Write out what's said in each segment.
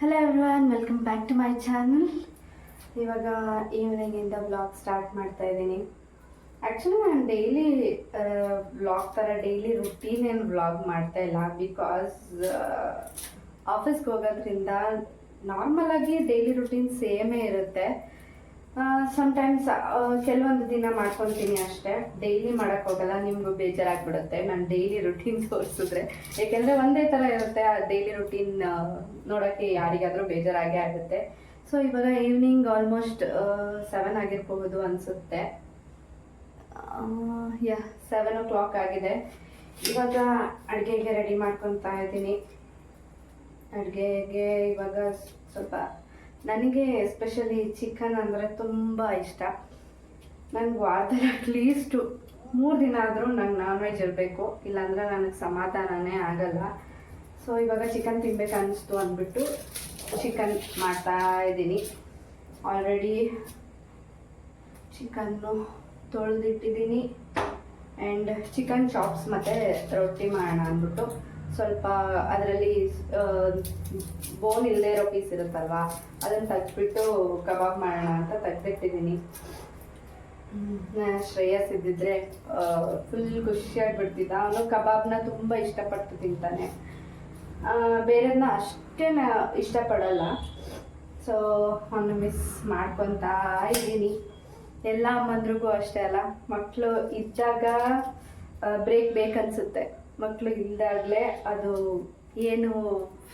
Hello everyone welcome back to my channel ಇವಾಗ ಈವ್ನಿಂಗಿಂದ blog start ಮಾಡ್ತಾ ಇದ್ದೀನಿ. ಆ್ಯಕ್ಚುಲಿ ನಾನು ಡೈಲಿ ಬ್ಲಾಗ್ ಥರ ಡೈಲಿ ರುಟೀನ್ ಏನು ಬ್ಲಾಗ್ ಮಾಡ್ತಾ ಇಲ್ಲ ಬಿಕಾಸ್ ಆಫೀಸ್ಗೆ ಹೋಗೋದ್ರಿಂದ ನಾರ್ಮಲ್ ಆಗಿ ಡೈಲಿ ರುಟೀನ್ ಸೇಮೇ ಇರುತ್ತೆ. ಸಮ್ಟೈಮ್ಸ್ ಕೆಲವೊಂದು ದಿನ ಮಾಡ್ಕೊತೀನಿ ಅಷ್ಟೇ. ಡೈಲಿ ಮಾಡಕ್ ಹೋಗಲ್ಲ, ನಿಮಗೂ ಬೇಜಾರಾಗ್ಬಿಡುತ್ತೆ. ನಾನು ಡೈಲಿ ರುಟೀನ್ ತೋರಿಸಿದ್ರೆ. ಯಾಕೆಂದ್ರೆ ಒಂದೇ ಥರ ಇರುತ್ತೆ, ಆ ಡೈಲಿ ರುಟೀನ್ ನೋಡೋಕ್ಕೆ ಯಾರಿಗಾದರೂ ಬೇಜಾರಾಗೇ ಆಗುತ್ತೆ. ಸೊ ಇವಾಗ ಈವ್ನಿಂಗ್ ಆಲ್ಮೋಸ್ಟ್ ಸೆವೆನ್ ಆಗಿರಬಹುದು ಅನಿಸುತ್ತೆ. ಯಾ ಸೆವೆನ್ ಓ ಕ್ಲಾಕ್ ಆಗಿದೆ. ಇವಾಗ ಅಡುಗೆಗೆ ರೆಡಿ ಮಾಡ್ಕೊತಾ ಇದ್ದೀನಿ. ಅಡುಗೆಗೆ ಇವಾಗ ಸ್ವಲ್ಪ ನನಗೆ ಎಸ್ಪೆಷಲಿ ಚಿಕನ್ ಅಂದರೆ ತುಂಬ ಇಷ್ಟ. ನಂಗೆ ವಾರದಲ್ಲಿ ಅಟ್ಲೀಸ್ಟು ಮೂರು ದಿನ ಆದರೂ ನಂಗೆ ನಾನ್ ವೆಜ್ ಇರಬೇಕು. ಇಲ್ಲಾಂದ್ರೆ ನನಗೆ ಸಮಾಧಾನನೇ ಆಗಲ್ಲ. ಸೊ ಇವಾಗ ಚಿಕನ್ ತಿನ್ಬೇಕು ಅನ್ನಿಸ್ತು ಅಂದ್ಬಿಟ್ಟು ಚಿಕನ್ ಮಾಡ್ತಾ ಇದ್ದೀನಿ. ಆಲ್ರೆಡಿ ಚಿಕನ್ನು ತೊಳೆದಿಟ್ಟಿದ್ದೀನಿ. ಆ್ಯಂಡ್ ಚಿಕನ್ ಚಾಪ್ಸ್ ಮತ್ತು ರೊಟ್ಟಿ ಮಾಡೋಣ ಅಂದ್ಬಿಟ್ಟು. ಸ್ವಲ್ಪ ಅದರಲ್ಲಿ ಬೋನ್ ಇಲ್ಲದೆ ಇರೋ ಪೀಸ್ ಇರುತ್ತಲ್ವಾ, ಅದನ್ನು ತಟ್ಬಿಟ್ಟು ಕಬಾಬ್ ಮಾಡೋಣ ಅಂತ ತೆಗ್ದಿಟ್ಟಿದ್ದೀನಿ. ಶ್ರೇಯಸ್ ಇದ್ದಿದ್ರೆ ಫುಲ್ ಖುಷಿಯಾಗ್ಬಿಡ್ತಿದ್ದ. ಅವನು ಕಬಾಬ್ನ ತುಂಬ ಇಷ್ಟಪಟ್ಟು ತಿಂತಾನೆ. ಬೇರೆದನ್ನ ಅಷ್ಟೇ ಇಷ್ಟಪಡಲ್ಲ. ಸೊ ಅವನು ಮಿಸ್ ಮಾಡ್ಕೊತಾ ಇದ್ದೀನಿ. ಎಲ್ಲ ಅಮ್ಮಂದ್ರಿಗೂ ಅಷ್ಟೇ ಅಲ್ಲ ಮಕ್ಕಳು ಇದ್ದಾಗ ಬ್ರೇಕ್ ಬೇಕನ್ಸುತ್ತೆ. ಮಕ್ಕಳು ಇಲ್ದಾಗಲೇ ಅದು ಏನು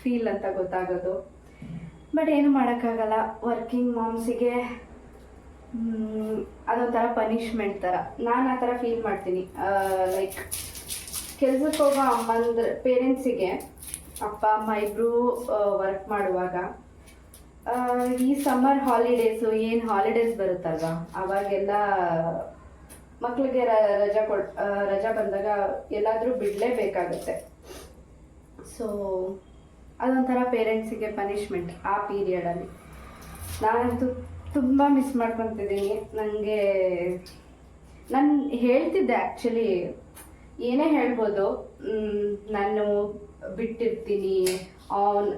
ಫೀಲ್ ಅಂತ ಗೊತ್ತಾಗೋದು. ಬಟ್ ಏನು ಮಾಡೋಕ್ಕಾಗಲ್ಲ. ವರ್ಕಿಂಗ್ ಮಾಮ್ಸಿಗೆ ಅದೊಂಥರ ಪನಿಷ್ಮೆಂಟ್ ಥರ. ನಾನು ಆ ಥರ ಫೀಲ್ ಮಾಡ್ತೀನಿ. ಲೈಕ್ ಕೆಲ್ಸಕ್ಕೆ ಹೋಗೋ ಅಮ್ಮಂದ್ರೆ ಪೇರೆಂಟ್ಸಿಗೆ ಅಪ್ಪ, ಅಮ್ಮ ಇಬ್ಬರು ವರ್ಕ್ ಮಾಡುವಾಗ ಈ ಸಮ್ಮರ್ ಹಾಲಿಡೇಸು ಏನು ಹಾಲಿಡೇಸ್ ಬರುತ್ತಲ್ವಾ? ಅವಾಗೆಲ್ಲ ಮಕ್ಳಿಗೆ ರ- ರಜಾ ಕೊಡ್ ರಜಾ ಬಂದಾಗ ಎಲ್ಲಾದರೂ ಬಿಡಲೇಬೇಕಾಗುತ್ತೆ. ಸೊ ಅದೊಂಥರ ಪೇರೆಂಟ್ಸಿಗೆ ಪನಿಷ್ಮೆಂಟ್ ಆ ಪೀರಿಯಡಲ್ಲಿ ನಾನಂತೂ ತುಂಬ ಮಿಸ್ ಮಾಡ್ಕೊತಿದ್ದೀನಿ. ನನಗೆ ನಾನು ಹೇಳ್ತಿದ್ದೆ ಆ್ಯಕ್ಚುಲಿ ಏನೇ ಹೇಳ್ಬೋದು ನಾನು ಬಿಟ್ಟಿರ್ತೀನಿ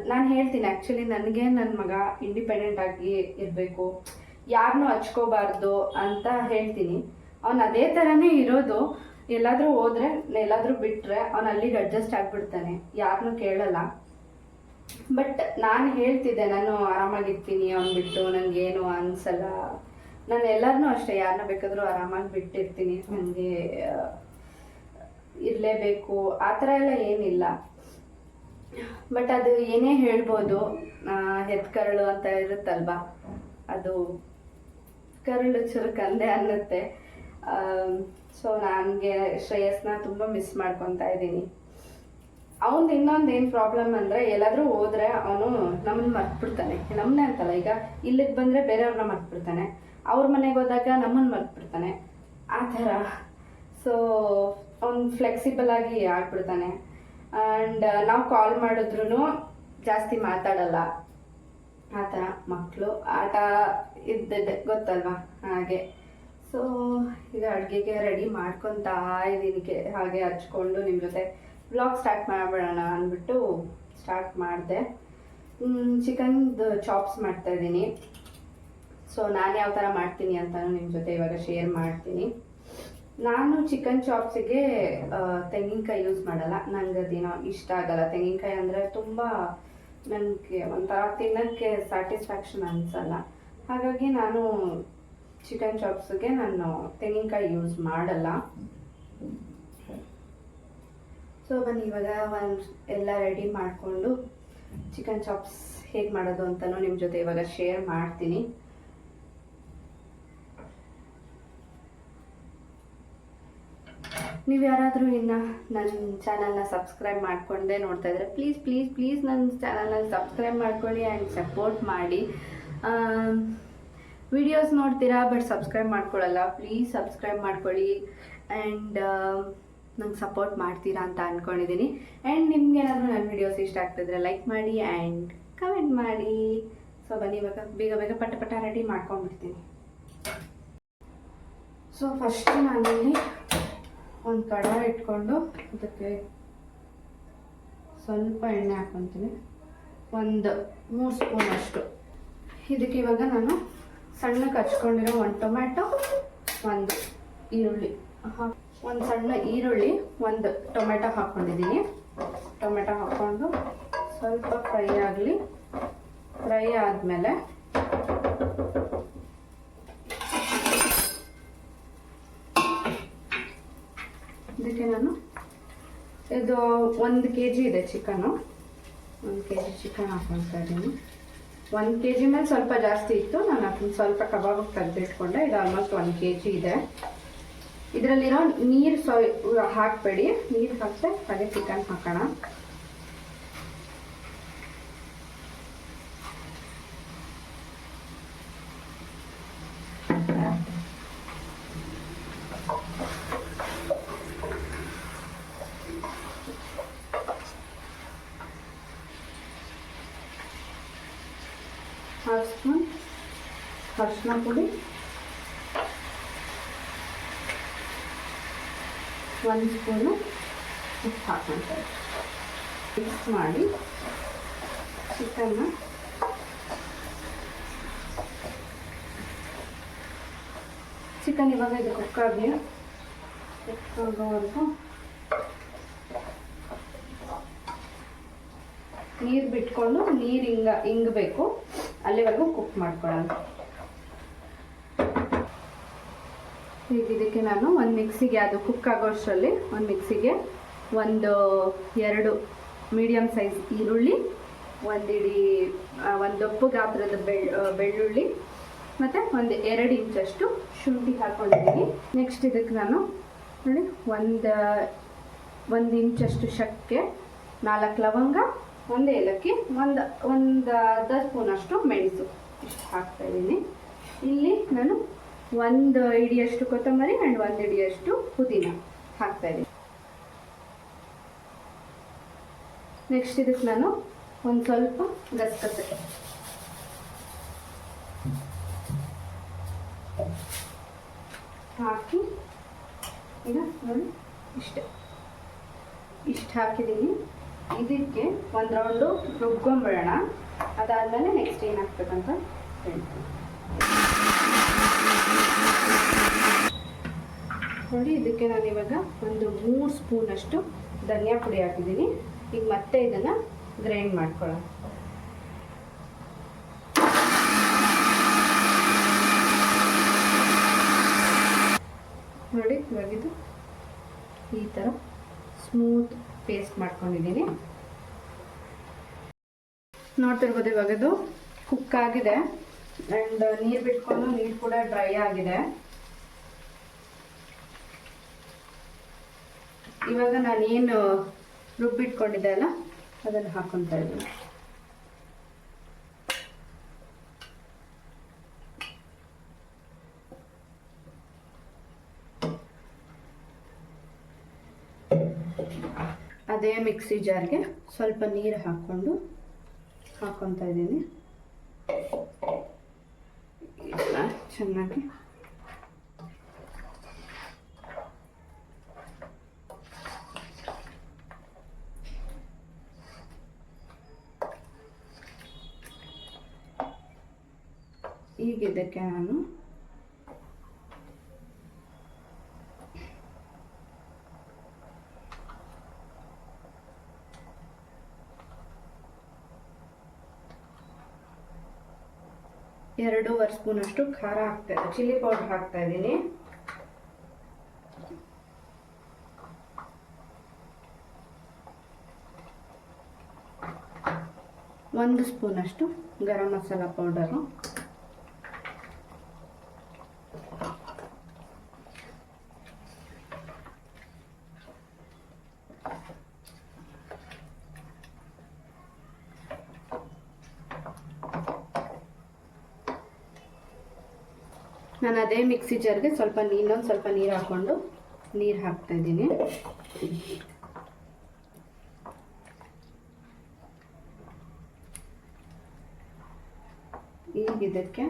ನಾನು ಹೇಳ್ತೀನಿ ಆ್ಯಕ್ಚುಲಿ ನನಗೆ ನನ್ನ ಮಗ ಇಂಡಿಪೆಂಡೆಂಟ್ ಆಗಿ ಇರಬೇಕು. ಯಾರನ್ನೂ ಹಚ್ಕೋಬಾರ್ದು ಅಂತ ಹೇಳ್ತೀನಿ. ಅವ್ನು ಅದೇ ಥರನೇ ಇರೋದು. ಎಲ್ಲಾದರೂ ಹೋದ್ರೆ, ಎಲ್ಲಾದರೂ ಬಿಟ್ಟರೆ ಅವ್ನು ಅಲ್ಲಿಗೆ ಅಡ್ಜಸ್ಟ್ ಆಗಿಬಿಡ್ತಾನೆ. ಯಾರನ್ನೂ ಕೇಳಲ್ಲ. ಬಟ್ ನಾನು ಹೇಳ್ತಿದ್ದೆ, ನಾನು ಆರಾಮಾಗಿರ್ತೀನಿ, ಅವ್ನು ಬಿಟ್ಟು ನನಗೇನು ಅನ್ಸಲ್ಲ. ನಾನು ಎಲ್ಲರನ್ನೂ ಅಷ್ಟೇ ಯಾರನ್ನ ಬೇಕಾದರೂ ಆರಾಮಾಗಿ ಬಿಟ್ಟಿರ್ತೀನಿ. ನನಗೆ ಇರಲೇಬೇಕು. ಆ ಥರ ಎಲ್ಲ ಏನಿಲ್ಲ. ಬಟ್ ಅದು ಏನೇ ಹೇಳ್ಬೋದು ಹೆತ್ಕರಳು ಅಂತ ಇರುತ್ತಲ್ವಾ? ಅದು ಕರಳು ಚುರುಕಂದೆ ಅನ್ನತ್ತೆ. ಸೊ ನನಗೆ ಶ್ರೇಯಸ್ನ ತುಂಬ ಮಿಸ್ ಮಾಡ್ಕೊತಾ ಇದ್ದೀನಿ. ಅವನ್ದು ಇನ್ನೊಂದು ಏನು ಪ್ರಾಬ್ಲಮ್ ಅಂದರೆ ಎಲ್ಲಾದರೂ ಹೋದ್ರೆ ಅವನು ನಮ್ಮನ್ನ ಮರ್ತ್ಬಿಡ್ತಾನೆ. ನಮ್ಮನ್ನೇ ಅಂತಲ್ಲ, ಈಗ ಇಲ್ಲಿಗೆ ಬಂದರೆ ಬೇರೆಯವ್ರನ್ನ ಮರ್ತ್ಬಿಡ್ತಾನೆ. ಅವ್ರ ಮನೆಗೆ ಹೋದಾಗ ನಮ್ಮನ್ನು ಮರ್ತ್ಬಿಡ್ತಾನೆ. ಆ ಥರ. ಸೊ ಅವ್ನು ಫ್ಲೆಕ್ಸಿಬಲ್ ಆಗಿ ಆಡ್ಬಿಡ್ತಾನೆ ಆ್ಯಂಡ್ ನಾವು ಕಾಲ್ ಮಾಡಿದ್ರು ಜಾಸ್ತಿ ಮಾತಾಡಲ್ಲ. ಆ ಥರ ಮಕ್ಕಳು ಆಟ ಇದ್ದಿದ್ದೆ ಗೊತ್ತಲ್ವಾ? ಹಾಗೆ. ಸೊ ಈಗ ಅಡುಗೆಗೆ ರೆಡಿ ಮಾಡ್ಕೊತಾ ಇದ್ದೀನಿ ಹಾಗೆ ಹಚ್ಕೊಂಡು ನಿಮ್ಮ ಜೊತೆ ಬ್ಲಾಗ್ ಸ್ಟಾರ್ಟ್ ಮಾಡಿಬಿಡೋಣ ಅಂದ್ಬಿಟ್ಟು ಸ್ಟಾರ್ಟ್ ಮಾಡಿದೆ. ಚಿಕನ್ದು ಚಾಪ್ಸ್ ಮಾಡ್ತಾ ಇದ್ದೀನಿ. ಸೊ ನಾನು ಯಾವ ಥರ ಮಾಡ್ತೀನಿ ಅಂತಲೂ ನಿಮ್ಮ ಜೊತೆ ಇವಾಗ ಶೇರ್ ಮಾಡ್ತೀನಿ. ನಾನು ಚಿಕನ್ ಚಾಪ್ಸಿಗೆ ತೆಂಗಿನಕಾಯಿ ಯೂಸ್ ಮಾಡಲ್ಲ. ನನಗೆ ಅದೇನೋ ಇಷ್ಟ ಆಗಲ್ಲ. ತೆಂಗಿನಕಾಯಿ ಅಂದರೆ ತುಂಬ ನನಗೆ ಒಂಥರ ತಿನ್ನೋಕ್ಕೆ ಸ್ಯಾಟಿಸ್ಫ್ಯಾಕ್ಷನ್ ಅನಿಸಲ್ಲ. ಹಾಗಾಗಿ ನಾನು ಚಿಕನ್ ಚಾಪ್ಸ್ಗೆ ನಾನು ತೆಂಗಿನಕಾಯಿ ಯೂಸ್ ಮಾಡಲ್ಲ. ಸೊ ಬನ್ನಿ, ಇವಾಗ ಒಂದು ಎಲ್ಲ ರೆಡಿ ಮಾಡಿಕೊಂಡು ಚಿಕನ್ ಚಾಪ್ಸ್ ಹೇಗೆ ಮಾಡೋದು ಅಂತಲೂ ನಿಮ್ಮ ಜೊತೆ ಇವಾಗ ಶೇರ್ ಮಾಡ್ತೀನಿ. ನೀವು ಯಾರಾದರೂ ಇನ್ನು ನನ್ನ ಚಾನಲ್ನ ಸಬ್ಸ್ಕ್ರೈಬ್ ಮಾಡ್ಕೊಂಡೆ ನೋಡ್ತಾ ಇದ್ರೆ ಪ್ಲೀಸ್ ಪ್ಲೀಸ್ ಪ್ಲೀಸ್ ನನ್ನ ಚಾನಲ್ನ ಸಬ್ಸ್ಕ್ರೈಬ್ ಮಾಡ್ಕೊಳ್ಳಿ ಆ್ಯಂಡ್ ಸಪೋರ್ಟ್ ಮಾಡಿ. ವಿಡಿಯೋಸ್ ನೋಡ್ತೀರಾ ಬಟ್ ಸಬ್ಸ್ಕ್ರೈಬ್ ಮಾಡ್ಕೊಳ್ಳಲ್ಲ ಪ್ಲೀಸ್ ಸಬ್ಸ್ಕ್ರೈಬ್ ಮಾಡ್ಕೊಳ್ಳಿ. ಆ್ಯಂಡ್ ನಂಗೆ ಸಪೋರ್ಟ್ ಮಾಡ್ತೀರಾ ಅಂತ ಅಂದ್ಕೊಂಡಿದ್ದೀನಿ ಆ್ಯಂಡ್ ನಿಮ್ಗೆ ಏನಾದರೂ ನನ್ನ ವಿಡಿಯೋಸ್ ಇಷ್ಟ ಆಗ್ತಿದ್ರೆ ಲೈಕ್ ಮಾಡಿ ಆ್ಯಂಡ್ ಕಮೆಂಟ್ ಮಾಡಿ. ಸೊ ಬನ್ನಿ, ಇವಾಗ ಬೇಗ ಬೇಗ ಪಟ ಪಟ ರೆಡಿ ಮಾಡ್ಕೊಂಡ್ಬಿಡ್ತೀನಿ. ಸೊ ಫಸ್ಟ್ ನಾನಿಲ್ಲಿ ಒಂದು ಕಡ ಇಟ್ಕೊಂಡು ಅದಕ್ಕೆ ಸ್ವಲ್ಪ ಎಣ್ಣೆ ಹಾಕ್ಕೊತೀನಿ ಒಂದು, ಮೂರು ಸ್ಪೂನ್ ಅಷ್ಟು. ಇದಕ್ಕೆ ಇವಾಗ ನಾನು ಸಣ್ಣಕ್ಕೆ ಹಚ್ಕೊಂಡಿರೋ ಒಂದು ಟೊಮ್ಯಾಟೊ, ಒಂದು ಈರುಳ್ಳಿ. ಒಂದು ಸಣ್ಣ ಈರುಳ್ಳಿ, ಒಂದು ಟೊಮೆಟೊ ಹಾಕ್ಕೊಂಡಿದ್ದೀನಿ. ಟೊಮೆಟೊ ಹಾಕ್ಕೊಂಡು ಸ್ವಲ್ಪ ಫ್ರೈ ಆಗಲಿ. ಫ್ರೈ ಆದಮೇಲೆ ಇದಕ್ಕೆ ನಾನು ಇದು ಒಂದು ಕೆ ಜಿ ಇದೆ ಚಿಕನು. ಒಂದು ಕೆ ಜಿ ಚಿಕನ್ ಹಾಕ್ಕೊಳ್ತಾ ಇದ್ದೀನಿ. ಒಂದು ಕೆ ಜಿ ಮೇಲೆ ಸ್ವಲ್ಪ ಜಾಸ್ತಿ ಇತ್ತು. ನಾನು ಅದನ್ನ ಸ್ವಲ್ಪ ಕಬಾಬಿಗೆ ತೆಗೆದಿಟ್ಕೊಂಡೆ ಇದು ಆಲ್ಮೋಸ್ಟ್ ಒಂದು ಕೆ ಜಿ ಇದೆ. ಇದರಲ್ಲಿರೋ ನೀರು ಸೊ ಹಾಕಬೇಡಿ. ನೀರು ಹಾಕ್ತೆ ಹಾಗೆ ಚಿಕನ್ ಹಾಕೋಣ. ಹಾಫ್ ಸ್ಪೂನ್ ಅರಿಶಿನ ಪುಡಿ ಒಂದು ಸ್ಪೂನು ಉಪ್ಪು ಹಾಕ್ಕೊಂತಾರೆ ಮಿಕ್ಸ್ ಮಾಡಿ ಚಿಕನ್ನ ಚಿಕನ್ ಇವಾಗ ಇದು ಕುಕ್ ಆಗಲಿ ಕುಕ್ ಆಗೋವರೆಗೂ ನೀರು ಬಿಟ್ಕೊಂಡು ನೀರು ಹಿಂಗ ಹಿಂಗಬೇಕು ಅಲ್ಲಿವರೆಗೂ ಕುಕ್ ಮಾಡ್ಕೊಳ್ಳೋಣ. ಈಗ ಇದಕ್ಕೆ ನಾನು ಒಂದು ಮಿಕ್ಸಿಗೆ ಅದು ಕುಕ್ ಆಗೋಷ್ಟರಲ್ಲಿ ಒಂದು ಮಿಕ್ಸಿಗೆ ಒಂದು ಎರಡು ಮೀಡಿಯಮ್ ಸೈಜ್ ಈರುಳ್ಳಿ ಒಂದಿಡಿ ಒಂದು ದಪ್ಪು ಗಾತ್ರದ ಬೆಳ್ ಬೆಳ್ಳುಳ್ಳಿ, ಮತ್ತು ಒಂದು ಎರಡು ಇಂಚಷ್ಟು ಶುಂಠಿ ಹಾಕ್ಕೊಂಡಿದ್ದೀನಿ ನೆಕ್ಸ್ಟ್ ಇದಕ್ಕೆ ನಾನು ನೋಡಿ, ಒಂದು ಒಂದು ಇಂಚಷ್ಟು ಶಕ್ಕೆ, ನಾಲ್ಕು ಲವಂಗ ಒಂದು ಏಲಕ್ಕಿ, ಒಂದು ಒಂದು ಅರ್ಧ ಸ್ಪೂನಷ್ಟು ಮೆಣಸು. ಇಷ್ಟು ಹಾಕ್ತಾ ಇದ್ದೀನಿ. ಇಲ್ಲಿ ನಾನು ಒಂದು ಇಡಿಯಷ್ಟು ಕೊತ್ತಂಬರಿ ಆ್ಯಂಡ್ ಒಂದು ಇಡಿಯಷ್ಟು ಪುದೀನ ಹಾಕ್ತಾ ಇದ್ದೀನಿ. ನೆಕ್ಸ್ಟ್ ಇದಕ್ಕೆ ನಾನು ಒಂದು ಸ್ವಲ್ಪ ಗಸಗಸೆ. ಹಾಕಿ ಈಗ ನೋಡಿ ಇಷ್ಟೇ. ಇಷ್ಟು ಹಾಕಿದ್ದೀನಿ. ಇದಕ್ಕೆ ಒಂದು ರೌಂಡು ರುಬ್ಕೊಂಬಿಡೋಣ. ಅದಾದಮೇಲೆ ನೆಕ್ಸ್ಟ್ ಏನು ಹಾಕ್ಬೇಕಂತ ಹೇಳ್ತೀನಿ. ನೋಡಿ, ಇದಕ್ಕೆ ನಾನು ಇವಾಗ ಒಂದು ಮೂರು ಸ್ಪೂನಷ್ಟು ಧನಿಯಾ ಪುಡಿ ಹಾಕಿದ್ದೀನಿ. ಈಗ ಮತ್ತೆ ಇದನ್ನು ಗ್ರೈಂಡ್ ಮಾಡ್ಕೊಳ್ಳೋಣ. ನೋಡಿ ಇವಾಗಿದು ಈ ಥರ ಸ್ಮೂತ್ ಪೇಸ್ಟ್ ಮಾಡ್ಕೊಂಡಿದ್ದೀನಿ ನೋಡ್ತಿರ್ಬೋದು ಇವಾಗ ಅದು ಕುಕ್ ಆಗಿದೆ. ಆ್ಯಂಡ್ ನೀರು ಬಿಟ್ಕೊಂಡು ನೀರು ಕೂಡ ಡ್ರೈ ಆಗಿದೆ. ಇವಾಗ ನಾನು ಏನು ರುಬ್ಬಿಟ್ಕೊಂಡಿದ್ದೆ ಅಲ್ಲ, ಅದನ್ನು ಹಾಕೊತಾ ಇದ್ದೀನಿ. ಅದೇ ಮಿಕ್ಸಿ ಜಾರ್ಗೆ ಸ್ವಲ್ಪ ನೀರು ಹಾಕ್ಕೊಂಡು ಹಾಕ್ಕೊತಾ ಇದ್ದೀನಿ. ಚೆನ್ನಾಗಿ. ಈಗ ಇದಕ್ಕೆ ನಾನು ಎರಡೂವರೆ ಸ್ಪೂನಷ್ಟು ಖಾರ ಹಾಕ್ತಾ ಚಿಲ್ಲಿ ಪೌಡರ್ ಹಾಕ್ತಾ ಇದ್ದೀನಿ. ಒಂದು ಸ್ಪೂನಷ್ಟು ಗರಂ ಮಸಾಲ ಪೌಡರು. ನಾನು ಅದೇ ಮಿಕ್ಸಿ ಜಾರ್ಗೆ ಸ್ವಲ್ಪ ಇನ್ನೊಂದು ಸ್ವಲ್ಪ ನೀರು ಹಾಕ್ಕೊಂಡು ನೀರು ಹಾಕ್ತಾ ಇದ್ದೀನಿ. ಈಗ ಇದಕ್ಕೆ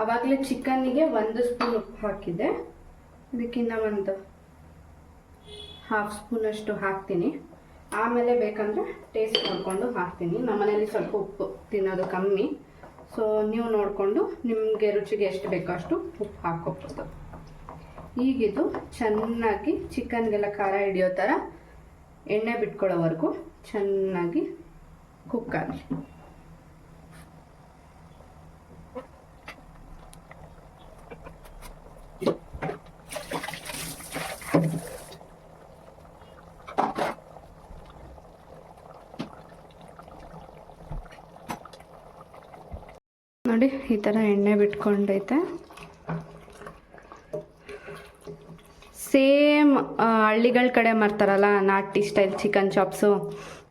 ಆವಾಗಲೇ ಚಿಕನ್ನಿಗೆ ಒಂದು ಸ್ಪೂನ್ ಉಪ್ಪು ಹಾಕಿದ್ದೆ. ಇದಕ್ಕಿನ್ನ ಒಂದು ಹಾಫ್ ಸ್ಪೂನಷ್ಟು ಹಾಕ್ತೀನಿ. ಆಮೇಲೆ ಬೇಕಂದ್ರೆ ಟೇಸ್ಟ್ ಮಾಡಿಕೊಂಡು ಹಾಕ್ತೀನಿ. ನಮ್ಮನೇಲಿ ಸ್ವಲ್ಪ ಉಪ್ಪು ತಿನ್ನೋದು ಕಮ್ಮಿ. ಸೊ ನೀವು ನೋಡಿಕೊಂಡು ನಿಮಗೆ ರುಚಿಗೆ ಎಷ್ಟು ಬೇಕೋ ಅಷ್ಟು ಉಪ್ಪು ಹಾಕೋಬೋದು ಈಗಿದು ಚೆನ್ನಾಗಿ ಚಿಕನ್ಗೆಲ್ಲ ಖಾರ ಹಿಡಿಯೋ ಥರ ಎಣ್ಣೆ ಬಿಟ್ಕೊಳ್ಳೋವರೆಗೂ ಚೆನ್ನಾಗಿ ಕುಕ್ ಆಗಲಿ ನೋಡಿ ಈ ಥರ ಎಣ್ಣೆ ಬಿಟ್ಕೊಂಡೈತೆ. ಸೇಮ್ ಹಳ್ಳಿಗಳ ಕಡೆ ಮಾಡ್ತಾರಲ್ಲ ನಾಟಿ ಸ್ಟೈಲ್ ಚಿಕನ್ ಚಾಪ್ಸು,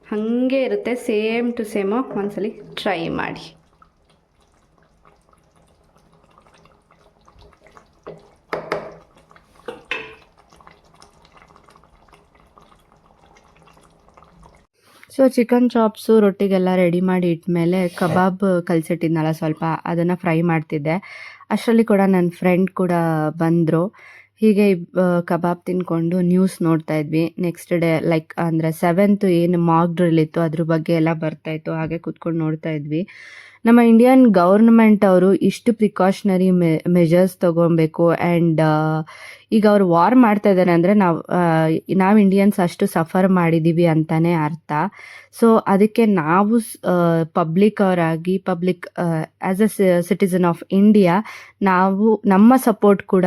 ಹಾಗೆ ಇರುತ್ತೆ, ಸೇಮ್ ಟು ಸೇಮು, ಒಂದ್ಸಲಿ ಟ್ರೈ ಮಾಡಿ. ಸೊ ಚಿಕನ್ ಚಾಪ್ಸು ರೊಟ್ಟಿಗೆಲ್ಲ ರೆಡಿ ಮಾಡಿ ಇಟ್ಮೇಲೆ ಕಬಾಬ್ ಕಲಿಸಿಟ್ಟಿದ್ನಲ್ಲ ಸ್ವಲ್ಪ, ಅದನ್ನು ಫ್ರೈ ಮಾಡ್ತಿದ್ದೆ. ಅಷ್ಟರಲ್ಲಿ ಕೂಡ ನನ್ನ ಫ್ರೆಂಡ್ ಕೂಡ ಬಂದರು. ಹೀಗೆ ಕಬಾಬ್ ತಿನ್ಕೊಂಡು ನ್ಯೂಸ್ ನೋಡ್ತಾ ಇದ್ವಿ. ನೆಕ್ಸ್ಟ್ ಡೇ ಲೈಕ್ ಅಂದರೆ ಸೆವೆಂತ್ ಏನು ಮಾಕ್ ಡ್ರಿಲ್ ಇತ್ತು, ಅದ್ರ ಬಗ್ಗೆ ಎಲ್ಲ ಬರ್ತಾಯಿತ್ತು ಹಾಗೆ ಕೂತ್ಕೊಂಡು ನೋಡ್ತಾ ಇದ್ವಿ. ನಮ್ಮ ಇಂಡಿಯನ್ ಗೌರ್ಮೆಂಟ್ ಅವರು ಇಷ್ಟು ಪ್ರಿಕಾಷನರಿ ಮೆಜರ್ಸ್ ತಗೊಬೇಕು ಆ್ಯಂಡ್ ಈಗ ಅವ್ರು ವಾರ್ ಮಾಡ್ತಾ ಇದ್ದಾರೆ ಅಂದರೆ ನಾವು ನಾವು ಇಂಡಿಯನ್ಸ್ ಅಷ್ಟು ಸಫರ್ ಮಾಡಿದ್ದೀವಿ ಅಂತಲೇ ಅರ್ಥ. ಸೊ ಅದಕ್ಕೆ ನಾವು public ಅವರಾಗಿ public as a citizen of India ನಾವು ನಮ್ಮ ಸಪೋರ್ಟ್ ಕೂಡ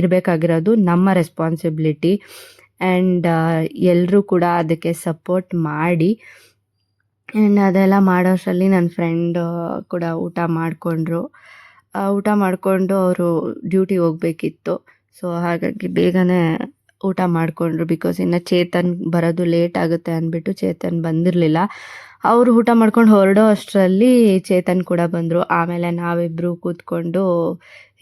ಇರಬೇಕಾಗಿರೋದು ನಮ್ಮ ರೆಸ್ಪಾನ್ಸಿಬಿಲಿಟಿ ಆ್ಯಂಡ್ ಎಲ್ಲರೂ ಕೂಡ ಅದಕ್ಕೆ ಸಪೋರ್ಟ್ ಮಾಡಿ. ಆ್ಯಂಡ್ ಅದೆಲ್ಲ ಮಾಡೋಷ್ಟರಲ್ಲಿ ನನ್ನ ಫ್ರೆಂಡ್ ಕೂಡ ಊಟ ಮಾಡಿಕೊಂಡ್ರು. ಊಟ ಮಾಡಿಕೊಂಡು ಅವರು ಡ್ಯೂಟಿಗೆ ಹೋಗಬೇಕಿತ್ತು. ಸೊ ಹಾಗಾಗಿ ಬೇಗನೆ ಊಟ ಮಾಡಿಕೊಂಡ್ರು ಬಿಕಾಸ್ ಇನ್ನು ಚೇತನ್ ಬರೋದು ಲೇಟ್ ಆಗುತ್ತೆ ಅಂದ್ಬಿಟ್ಟು ಚೇತನ್ ಬಂದಿರಲಿಲ್ಲ. ಅವರು ಊಟ ಮಾಡ್ಕೊಂಡು ಹೊರಡೋ ಅಷ್ಟರಲ್ಲಿ ಚೇತನ್ ಕೂಡ ಬಂದರು. ಆಮೇಲೆ ನಾವಿಬ್ಬರು ಕೂತ್ಕೊಂಡು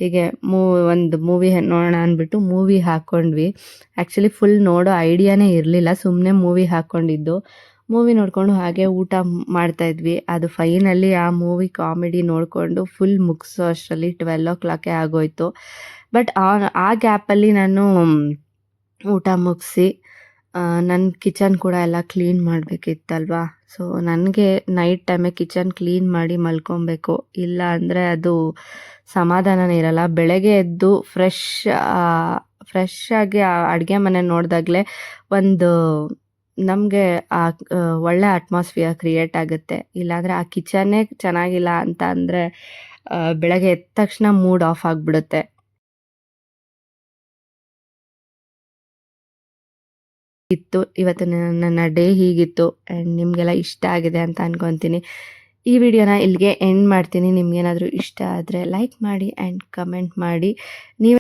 ಹೀಗೆ ಮೂ, ಒಂದು ಮೂವಿ ನೋಡೋಣ ಅಂದ್ಬಿಟ್ಟು ಮೂವಿ ಹಾಕ್ಕೊಂಡ್ವಿ ಆ್ಯಕ್ಚುಲಿ ಫುಲ್ ನೋಡೋ ಐಡಿಯಾನೇ ಇರಲಿಲ್ಲ. ಸುಮ್ಮನೆ ಮೂವಿ ಹಾಕ್ಕೊಂಡಿದ್ದು ಮೂವಿ ನೋಡಿಕೊಂಡು ಹಾಗೆ ಊಟ ಮಾಡ್ತಾ ಇದ್ವಿ. ಅದು ಫೈನಲಿ ಆ ಮೂವಿ ಕಾಮಿಡಿ ನೋಡಿಕೊಂಡು ಫುಲ್ ಮುಗಿಸೋ ಅಷ್ಟರಲ್ಲಿ ಟ್ವೆಲ್ ಓ ಕ್ಲಾಕೇ ಆಗೋಯ್ತು. ಬಟ್ ಆ ಆ ಗ್ಯಾಪಲ್ಲಿ ನಾನು ಊಟ ಮುಗಿಸಿ ನನ್ನ ಕಿಚನ್ ಕೂಡ ಎಲ್ಲ ಕ್ಲೀನ್ ಮಾಡಬೇಕಿತ್ತಲ್ವಾ? ಸೊ ನನಗೆ ನೈಟ್ ಟೈಮೇ ಕಿಚನ್ ಕ್ಲೀನ್ ಮಾಡಿ ಮಲ್ಕೊಬೇಕು. ಇಲ್ಲ ಅಂದರೆ ಅದು ಸಮಾಧಾನನೇ ಇರಲ್ಲ. ಬೆಳಗ್ಗೆ ಎದ್ದು ಫ್ರೆಶ್ ಫ್ರೆಶ್ ಆಗಿ ಅಡುಗೆ ಮನೆ ನೋಡಿದಾಗಲೇ ಒಂದು ನಮಗೆ ಆ ಒಳ್ಳೆ ಅಟ್ಮಾಸ್ಫಿಯರ್ ಕ್ರಿಯೇಟ್ ಆಗುತ್ತೆ. ಇಲ್ಲಾಂದರೆ ಆ ಕಿಚನ್ನೇ ಚೆನ್ನಾಗಿಲ್ಲ ಅಂತ ಅಂದರೆ ಬೆಳಗ್ಗೆ ಎದ್ದ ತಕ್ಷಣ ಮೂಡ್ ಆಫ್ ಆಗಿಬಿಡುತ್ತೆ. ಇತ್ತು. ಇವತ್ತು ನನ್ನ ಡೇ ಹೀಗಿತ್ತು. ಆ್ಯಂಡ್ ನಿಮಗೆಲ್ಲ ಇಷ್ಟ ಆಗಿದೆ ಅಂತ ಅನ್ಕೊತೀನಿ. ಈ ವಿಡಿಯೋನ ಇಲ್ಲಿಗೆ ಎಂಡ್ ಮಾಡ್ತೀನಿ. ನಿಮ್ಗೇನಾದರೂ ಇಷ್ಟ ಆದರೆ ಲೈಕ್ ಮಾಡಿ ಆ್ಯಂಡ್ ಕಮೆಂಟ್ ಮಾಡಿ. ನೀವು